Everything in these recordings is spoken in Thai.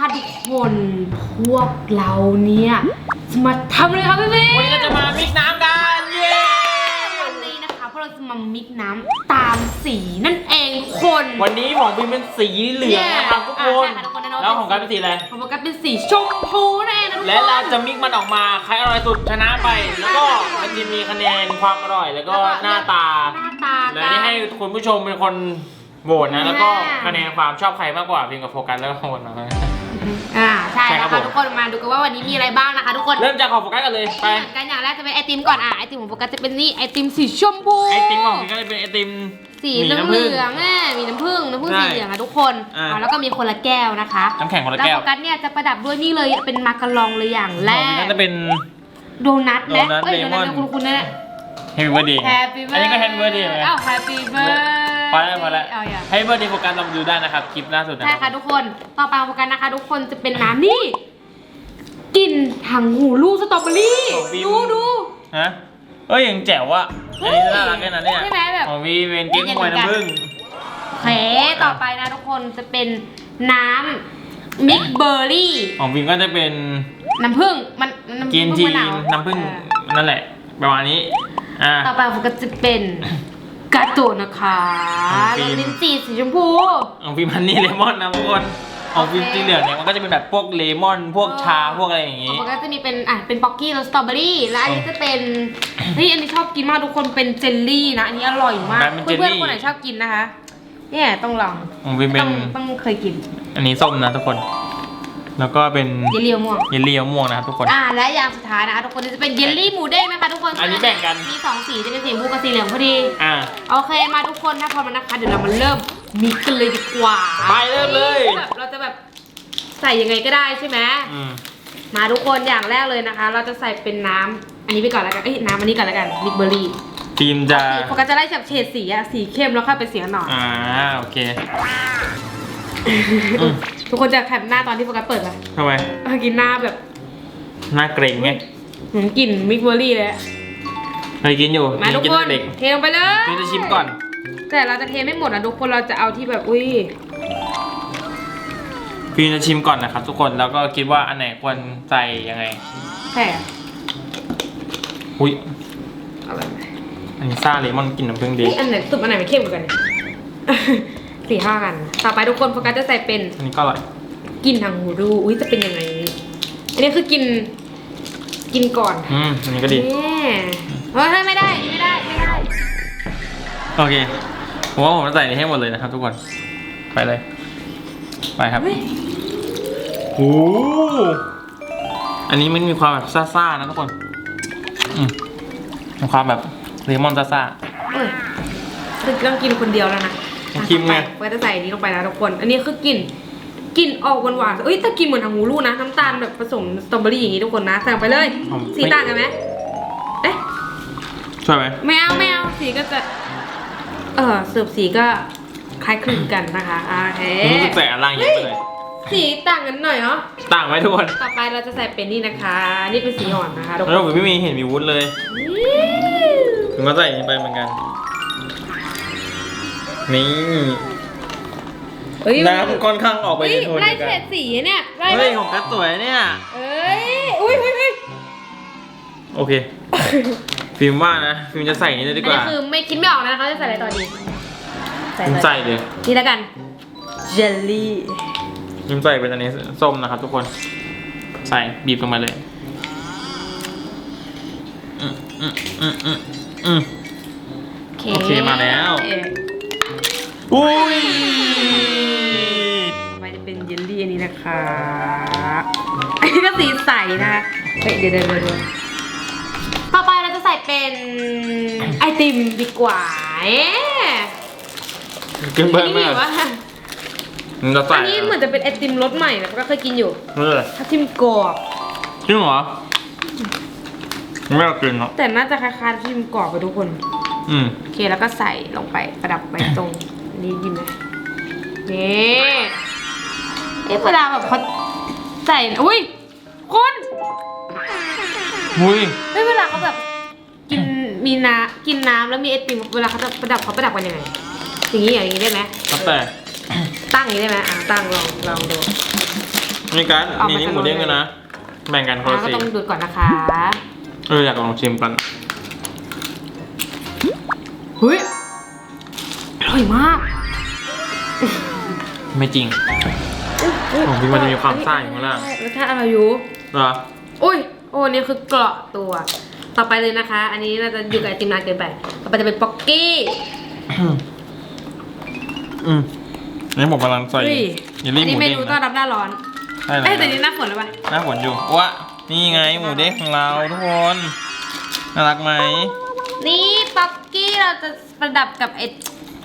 นะคะทุกคนพวกเราเนี่ยจะมาทำอะไรครับพี่พี่วันนี้เราจะมามิกน้ำกันเย้วันนี้นะคะพวกเราจะมามิกน้ำตามสีนั่นเองทุกคน วันนี้ของพิมเป็นสีเหลืองนะครับทุกคนอ่าใช่ค่ะทุกคนแน่นอน แล้วของการเป็นสีอะไรของโฟกัสเป็นสีชมพูนั่นเองนะทุกคนและเราจะมิกมันออกมาใครอร่อยสุดชนะไป แล้วก็มันจะมีคะแนนความอร่อยแล้วก็หน้าตา หน้าตาและนี่ให้คุณผู้ชมเป็นคนโหวตนะ แล้วก็คะแนนความชอบใครมากกว่าพิมกับโฟกัสแล้วก็โหวตมา อ่าใช่ใช่ครันะบคะผม ทุกคนมาดูกันว่าวันนี้มีอะไรบ้างนะคะทุกคนเริ่มจากของโฟกัสกันเลยไป เหมือนกันอย่างแรกจะเป็นไอติมก่อนอะไอติมของโฟกัสจะเป็นนี่ไอติมสีชมพูไอติมของพิมก็เลยเป็นไอติม สีหเหมี่น้ำผึ้ลืองๆอะมีน้ำผึ้งน้ำผึ้งใช่สีเหลืองอะทุกคนอ่า อ่าแล้วก็มีคนละแก้วนะคะน้ำแข็งคนละแล้วแก้วโฟกัสเนี่ยจะประดับด้วยนี่เลยเป็นมาการองเลยอย่างแรของพิมกก็จะเป็น โดนัทและโดนัทเอ้ยโดนัทเลมอน คุณคุณเนี่ย Happy Birthday Happy อันนี้ก็ Happy Birthday ไหมอ้าว Happy Birthday พอแล้วพอแล้วเอาอย่าให้เบอร์ดีโฟกัสลองดูได้นะครับคลิปล่าสุดนะใช่ค่ะทุกคน ต่อไปของโฟกัสนะคะ ทุกคนจะเป็นน้ำนี่กลิ่นถังหูลูกสตรอเบอรี่ของฟิล์มดูดูฮะเอ้ยยังแจ๋วอะอันนี้น่ารักแค่นั้นเนี่ยใช่ไหมแบบของวีเป็นเก๊กมวยน้ำผึ้งโอเคต่อไปนะทุกคนจะเป็นน้ำมิกเบอร์รี่ ของวิมก็จะเป็นน้ำผึ้งมันน้ำกินผึ้ทีงมะนาวน้ำผึ้งเออนั่นแหละ ประมาณนี้ อ่า ต่อไปผมก็จะเป็น กาโตะนะคะของฟิรล์สมลิ้นจี่สีชมพู ของวิมมันนี่เลมอนนะทุกคนของวิมสีเหลืองเนี่ยมันก็จะเป็นแบบพวกเลมอนพวกชาพวกอะไรอย่างของี้งผมก็จะมีเป็นอะเป็นป๊อกกี้รสสตรอเบอรี่และอันนี้จะเป็นเฮ้ยอันนี้ชอบกินมากทุกคนเป็นเจลลี่นะอันนี้อร่อยมากแบบเป็นเพื่อนเจลลี่ๆคนไหนชอบกินนะคะเนี่ยต้องลองของวิมเป็ต้นองต้องเคยกินอันนี้ส้มนะทุกคน แล้วก็เป็นเยลลี่มะม่วง เยลลี่มะม่วงนะครับทุกคน อ่าและอย่างสุดท้ายนะคะทุกคนจะเป็นเยลลี่หมูเด้งนะคะทุกคนอันนี้แบ่งกัน มีสองสีจะเป็นสีชมพูกับสีเหลืองพอดี อ่าโอเคมาทุกคนถ้าพร้อมแล้วนะคะเดี๋ยวเรามาเริ่มมิกกันเลยดีกว่าไปเริ่มเลยแบบเราจะแบบใส่ยังไงก็ได้ใช่ไหมอืมมาทุกคนอย่างแรกเลยนะคะ เราจะใส่เป็นน้ำอันนี้ไปก่อนแล้วกันเอ้ยน้ำอันนี้ก่อนแล้วกันมิกเบอร์รี่ทีมจะ โฟกัสจะไล่จากเฉดสีอะสีเข้มแล้วค่อยไปสีอ่อนอ่าโอเค อืม ทุกคนจะแคปหน้าตอนที่โฟกัสเปิดอะทำไมเออกินหน้าแบบหน้าเกรงไงเหมือนกลิ่นมิกเบอร์รี่เลยอะเคยกินอยู่มาทุกกินคตั้นงแต่เด็กเทลงไปเลยพี่จะชิมก่อน แต่เราจะเทไม่หมดนะทุกคนเราจะเอาที่แบบอุ้ยพี่จะชิมก่อนนะครับทุกคนแล้วก็คิดว่าอันไหนควรใส่ยังไงแค่อุ้ยเอาแบบไหนอันนี้ซ่าเลมอนกลินน้ำผึ้งดี นี่อันไหนสุดอันไหนมันเข้มกว่ากันเนี่ย สี่ห้ากัน ต่อไปทุกคนโฟกัสจะใส่เป็นอันนี้ก็อร่อยกินทางหูดูอุ้ยจะเป็นยังไงอันนี้คือกิน กินก่อนอืมอันนี้ก็ดีแม่เฮ้ยไม่ได้ไม่ได้ไม่ได้ โอเคผมว่าผมจะใส่ให้หมดเลยนะครับ ทุกคนไปเลย ไปครับเฮ้ยโอ้อันนี้มันมีความแบบซ่าๆนะทุกคนอืมมีความแบบเลมอนซ่าเอ้ยคือต้องกินคนเดียวแล้วนะ ชิมไงโฟกัสจะใส่อันนี้ลงไปนะทุกคน อันนี้คือกลิ่นกลิ่นออกหวานๆเอ้ยแต่กลินเหมือนทางหูรูนะน้ำตาลแบบผสมสตรอเบอรี่อย่างงี้ทุกคนนะใส่ลงไปเลยผมสีต่างกันไหมเอ๊ะๆช่วยไหมไม่เอาไม่เอาสีก็จะ เออเสิร์ฟสีก็คล้ายคลึงกันนะคะอ่าโอเคผมรู้สึกใส่อะไรเยอะไปเลยสีต่างกันหน่อยเนาะต่างไหมทุกคนต่อไปเราจะใส่เป็นนี่นะคะ นี่เป็นสีอ่อนนะคะทุกคแล้วนผมไม่มีเห็นมีวุ้นเลยผมก็ใส่อันนี้ไปเหมือนกัน นี่เฮ้ยน้ำค่อนข้างออกไปเฮ้ยในโทนไล่เดียวเฉกันดสีเนี่ยไล่เฮ้ยของกัสสวยเนี่ย เอ้ยอุ้ยอุ้ยอุ้ยโอเค ฟิล์มว่านะ ฟิล์มจะใส่อันนี้เลยดีอันกนี้ว่า คือไม่คิดไม่ออกนะเขาจะใส่อะไรต่อดีฟิล์มเลยใส่เลยนี่แล้วกันเจลลี่ฟิล์มใส่เป็นอันนี้ส้มนะครับทุกคน ใส่บีบลงมาเลยอืมอืมอืมอืมอืม โอเคมาแล้วอุ้ย ต่อไปจะเป็นเยลลี่อันนี้นะคะ อันนี้ก็สีใสนะคะเฮ้ยเดี๋ยวเดี๋ยวเดี๋ยวเดี๋ยวต่อไปเราจะใส่เป็นไอติมดีกว่าเอ๊ะกินเบิร์นนี่มามีกว่ามันจะใส่อันนี้เหมือนจะเป็นไอติมรสใหม่นะก็เคยกินอยู่เออทับทิมกรอบจริงเหรอไม่เอากินเนาะแต่น่าจะคล้ายๆทับทิมกรอบไปทุกคน อืมโอเคแล้วก็ใส่ลงไปประดับไปตรง นี้ดีไหมนี่เอ๊ะเวลาแบบเขาใส่อุ้ยคุณอุ้ยเฮ้ยเวลาเขาแบบกินมีน้ำกินน้ำแล้วมีไอติมเวลาเขาจะประดับเขาประดับกันยังไงอย่างนี้อย่างนี้ได้ไหมแล้วแต่ตั้งอย่างนี้ได้ไหมอะตั้งลองลองดูนี่การ์ดเอามานี่นี่จากหมูเด้งโรงเรียนกันนะแบ่งกันคนแล้ละวก็สีต้องดูดก่อนนะคะ เอออยากลองชิมกัน อร่อยมากไม่จริง ของพี่มันจะมีความซ่าอยู่ข้างล่าง รสชาติอร่อยอยู่เหรออุ้ย โอ้นี่คือเกราะตัว ต่อไปเลยนะคะ อันนี้เราจะอยู่กับไอติมนานเกินไป ต่อไปจะเป็นป๊อกกี้อืมนี่ผมกำลังใส่เฮ้ยเยลอัลี่นหนี้มูเมเด้งนูต้อนนะรับหน้าร้อนใช่เอ้ยเลแต่ยนี้หน้าฝนแล้วปะหน้าฝนอยู่วะนี่ไงหมูเด้งของเราทุกคน น่ารักไหม นี่ป๊อกกี้เราจะประดับกับไอ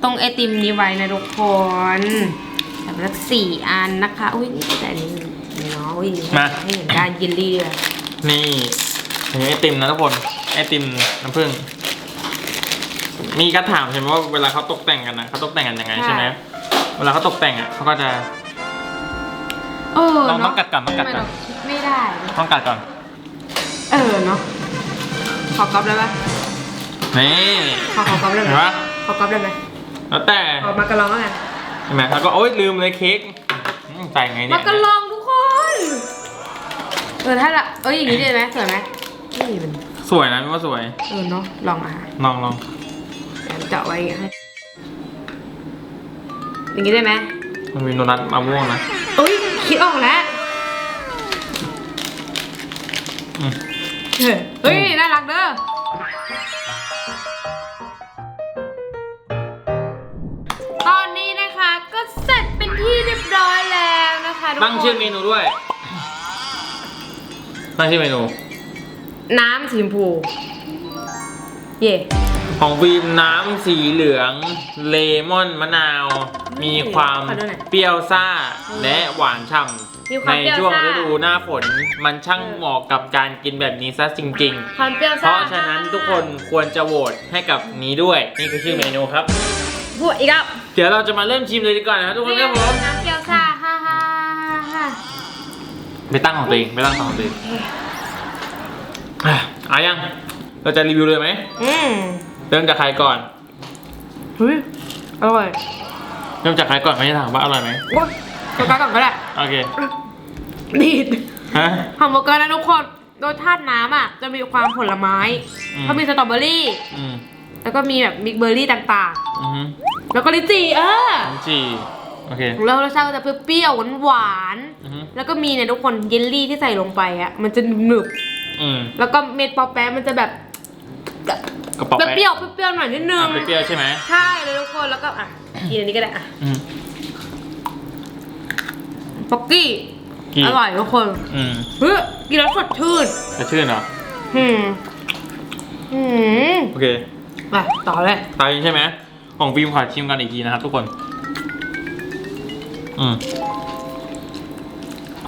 ตรงไอติมนี้ไว้นะทุกคนแบบละสี่อันนะคะ อุ้ยนี่แต่อันนี้นี่เนาะอุ้ยให้เห็นการยินดีเลยนี่อันนี้ไอติมนะทุกคนไอติมน้ำผึ้งมีการถามใช่ไหมว่าเวลาเขาตกแต่งกันนะเขาตกแต่งกันยังไงใช่ไหมเวลาเขาตกแต่งอะเขาก็จะเออต้องเนาะต้องกัดก่อนต้องกัดก่อนทำไมเราคิดไม่ได้นะต้องกัดก่อนเออเนาะขอกรอบได้ปะนี่ขอขอกรอบได้ไหมเห็นปะขอกรอบได้ไหม แล้วแต่ขอมากระลองแล้วกันเห็นไหมแล้วก็โอ๊ยลืมเลยเค้กอืมใส่ไงเนี่มายกระลองทุกคนเออถ้าละเอ้ยอย่างนี้ได้ไหมสวยไหมนี่มันสวยนะพี่ว่าสวยเออเนาะลองอะลองลองเดี๋ยวเจาะไว้ให้อย่างนี้ได้ไหมมันมีโดนัทมะม่วงนะเอ้ยคิดออกแล้วอืมเฮ้ยเฮ้ยน่ารักเด้อ ทุกคนตั้งชื่อเมนูด้วย ตั้งชื่อเมนู น้ำสีชมพู เย่ ของฟิล์มน้ำสีเหลือง เลมอนมะนาว มีความเปรี้ยวซ่าและหวานฉ่มีคำวาในมเปรี้ยวช่วงซ่า ฤดูหน้าฝนมันช่างเหมาะกับการกินแบบนี้ซะจริงความเปรี้ยวๆเพซ่าราะฉะนั้นทุกคนควรจะโหวตให้กับนี้ด้วย นี่คือชื่อเมนูครับ พูดอีกแล้วเดี๋ยวเราจะมาเริ่มชิมเลยดีกว่านะครับทุกคนครับผม น้ ไปตั้งของตัวเองไปตั้งของตัวเองอะเอายัง เราจะรีวิวเลยไหมอืมเริ่มจากใครก่อนเฮ้ยอร่อยเริ่มจากใครก่อนไม่ได้ถามว่าอร่อยไหมโอ๊ยโฟกัสก่อนก็ได้โอเคดีดฮะ หอมโฟกัสนะทุกคนรสชาติน้ำอะ จะมีความผลไม้อืม เขามีสตรอเบอรี่ อืมแล้วก็มีแบบมิกเบอร์รี่ต่างอือฮึๆ แล้วก็ลินจีเออ น้ำจี โอเค แล้วรสชาติก็จะเปรี้ยวๆหวานอือฮึ ๆแล้วก็มีเนี่ยทุกคนเยลลี่ที่ใส่ลงไปอะมันจะหนึบอืมๆแล้วก็เม็ดปอแป๊ะมันจะแบบกระป๋องเปรี้ยวๆเปรี้ยวๆหน่อยนิดนึงอะเปรี้ยวๆใช่ไหมใช่เลยทุกคนแล้วก็อะกินอันนี้ก็ได้อะอืม ป๊อกกี้กี่ อร่อยทุกคนอืมเฮ้ยกินแล้วสดชื่นจะชื่นเหรอหืมหืมโอเค อะต่อเลย ตายใช่ไหมของฟิล์มขอชิมกันอีกทีนะครับทุกคน อืม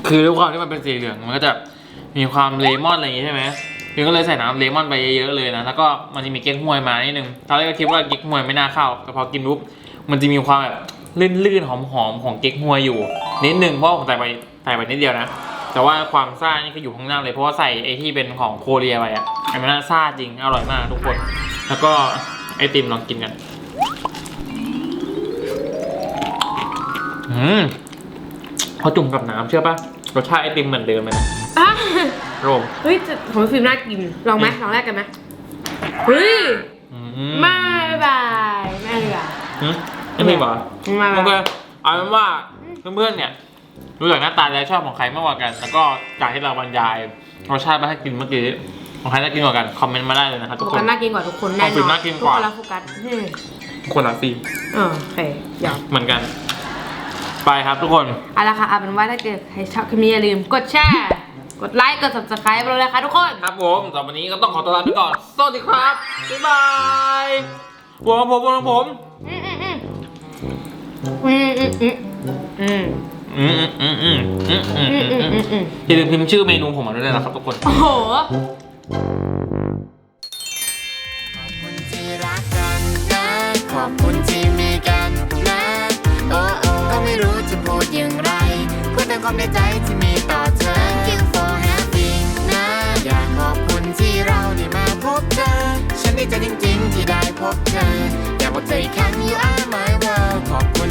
คือด้วยความที่มันเป็นสีเหลืองมันก็จะมีความเลมอนอะไรอย่างงี้ใช่ไหมฟิล์มก็เลยใส่น้ำเลมอนไปเยอะๆเลยนะ แล้วก็มันจะมีเก๊กฮวยมานิดนึงตอนแรกก็คิดว่าเก๊กฮวยไม่น่าเข้า แต่พอกินปุ๊บ มันจะมีความแบบลื่นๆ หอมๆ ของเก๊กฮวยอยู่ นิดนึง เพราะผมใส่ไปใส่ไปนิดเดียวนะ แต่ว่าความซ่านี่ก็อยู่ข้างหน้าเลย เพราะว่าใส่ไอที่เป็นของโคเรียไปอะอ้มันน่าซ่าจริง อร่อยมากทุกคน แล้วก็ไอติมลองกินกัน พอจุ่มกับน้ำเชื่อปะรสชาติไอติมเหมือนเดิมเลยนะอะโรมเฮ้ยแต่ของฟิล์มน่ากิน ลองไหมลองแรกกันไหมเฮ้ยอืไม่บายไม่เลยอะอืมไม่มีเหรอมาโอเคเอาเป็นว่าเพื่อนๆเนี่ยรู้จักหน้าตาแล้วชอบของใครมากกว่ากัน แล้วก็จากที่เราบรรยายรสชาติมาให้กินเมื่อกี้ของใครน่ากินกว่ากัน คอมเมนต์มาได้เลยนะครับโฟทุกคกัสนน่ากินกว่าทุกคนแน่นของฟิล์อมนน่ากินทุกว่าคนละโฟกัสอืมคนละฟิล์มเออโอเคยอมเหมือนกัน ไปครับทุกคน เอาละค่ะเอาเป็นว่าถ้าเกิดใครชอบคลิปนี้อย่าลืมกดแชร์ กดไลค์ กด subscribe เราเลยค่ะทุกคน ครับผมสำหรับวันนี้ก็ต้องขอตัวลาไปก่อน สวัสดีครับ บ๊ายบายหัวของผมหัวของผมอืมอืมอืมอืมอืมอืมอืมอืมอืมอืมอืมอืมอือืมมอืมอือืมมอืมอย่าลืมพิมพ์ชื่อเมนูผมมาด้วยนะครับทุกคน โอ้โห ขอบคุณที่รักกันนะขอบคุณที่ ดอย่างไรพูดแต่ความในใจที่มีต่อเธอ Thank you for having นะอยากขอบคุณที่เราได้มาพบเธอ ฉันดีใจจริงๆที่ได้พบเธออยากบอกเธออีกครั้ง you are my girl ขอบคุณ